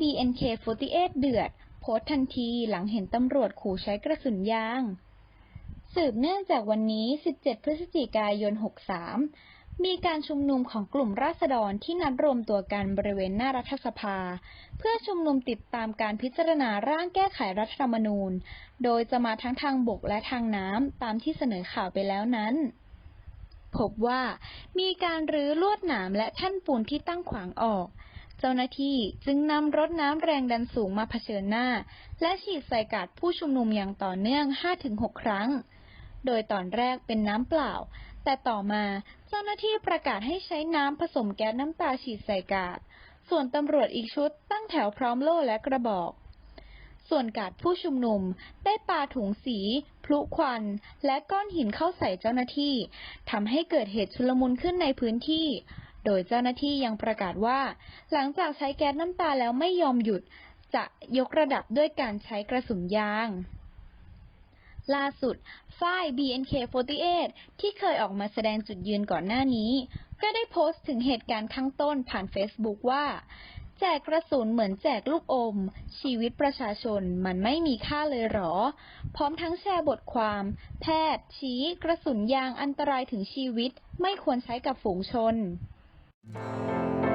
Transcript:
BNK48 เดือด โพสทันทีหลังเห็นตำรวจขู่ใช้กระสุนยาง สืบเนื่องจากวันนี้ 17 พฤศจิกายน 63 มีการชุมนุมของกลุ่มราษฎรที่นัดรวมตัวกันบริเวณหน้ารัฐสภา เพื่อชุมนุมติดตามการพิจารณาร่างแก้ไขรัฐธรรมนูญ โดยจะมาทั้งทางบกและทางน้ำตามที่เสนอข่าวไปแล้วนั้นพบว่ามีการรื้อลวดหนามและแท่นปูนที่ตั้งขวางออก เจ้าหน้าที่จึงนำรถน้ำแรงดันสูงมาเผชิญหน้า และฉีดใส่กาดผู้ชุมนุมอย่างต่อเนื่อง 5-6 ครั้ง โดยตอนแรกเป็นน้ำเปล่า แต่ต่อมาเจ้าหน้าที่ประกาศให้ใช้น้ำผสมแก๊สน้ำตาฉีดใส่กาด ส่วนตำรวจอีกชุดตั้งแถวพร้อมโล่และกระบอก ส่วนกาดผู้ชุมนุมได้ปาถุงสี พลุควัน และก้อนหินเข้าใส่เจ้าหน้าที่ทำให้เกิดเหตุชุลมุนขึ้นในพื้นที่ โดยเจ้าหน้าที่ยังประกาศว่า หลังจากใช้แก๊สน้ำตาแล้วไม่ยอมหยุด จะยกระดับด้วยการใช้กระสุนยาง ล่าสุด ฝ้าย BNK48 ที่เคยออกมาแสดงจุดยืนก่อนหน้านี้ ก็ได้โพสต์ถึงเหตุการณ์ข้างต้นผ่าน Facebook ว่าแจกกระสุนเหมือนแจกลูกอม ชีวิตประชาชนมันไม่มีค่าเลยหรอ พร้อมทั้งแชร์บทความ แพทย์ชี้กระสุนยางอันตรายถึงชีวิต ไม่ควรใช้กับฝูงชน Thank you.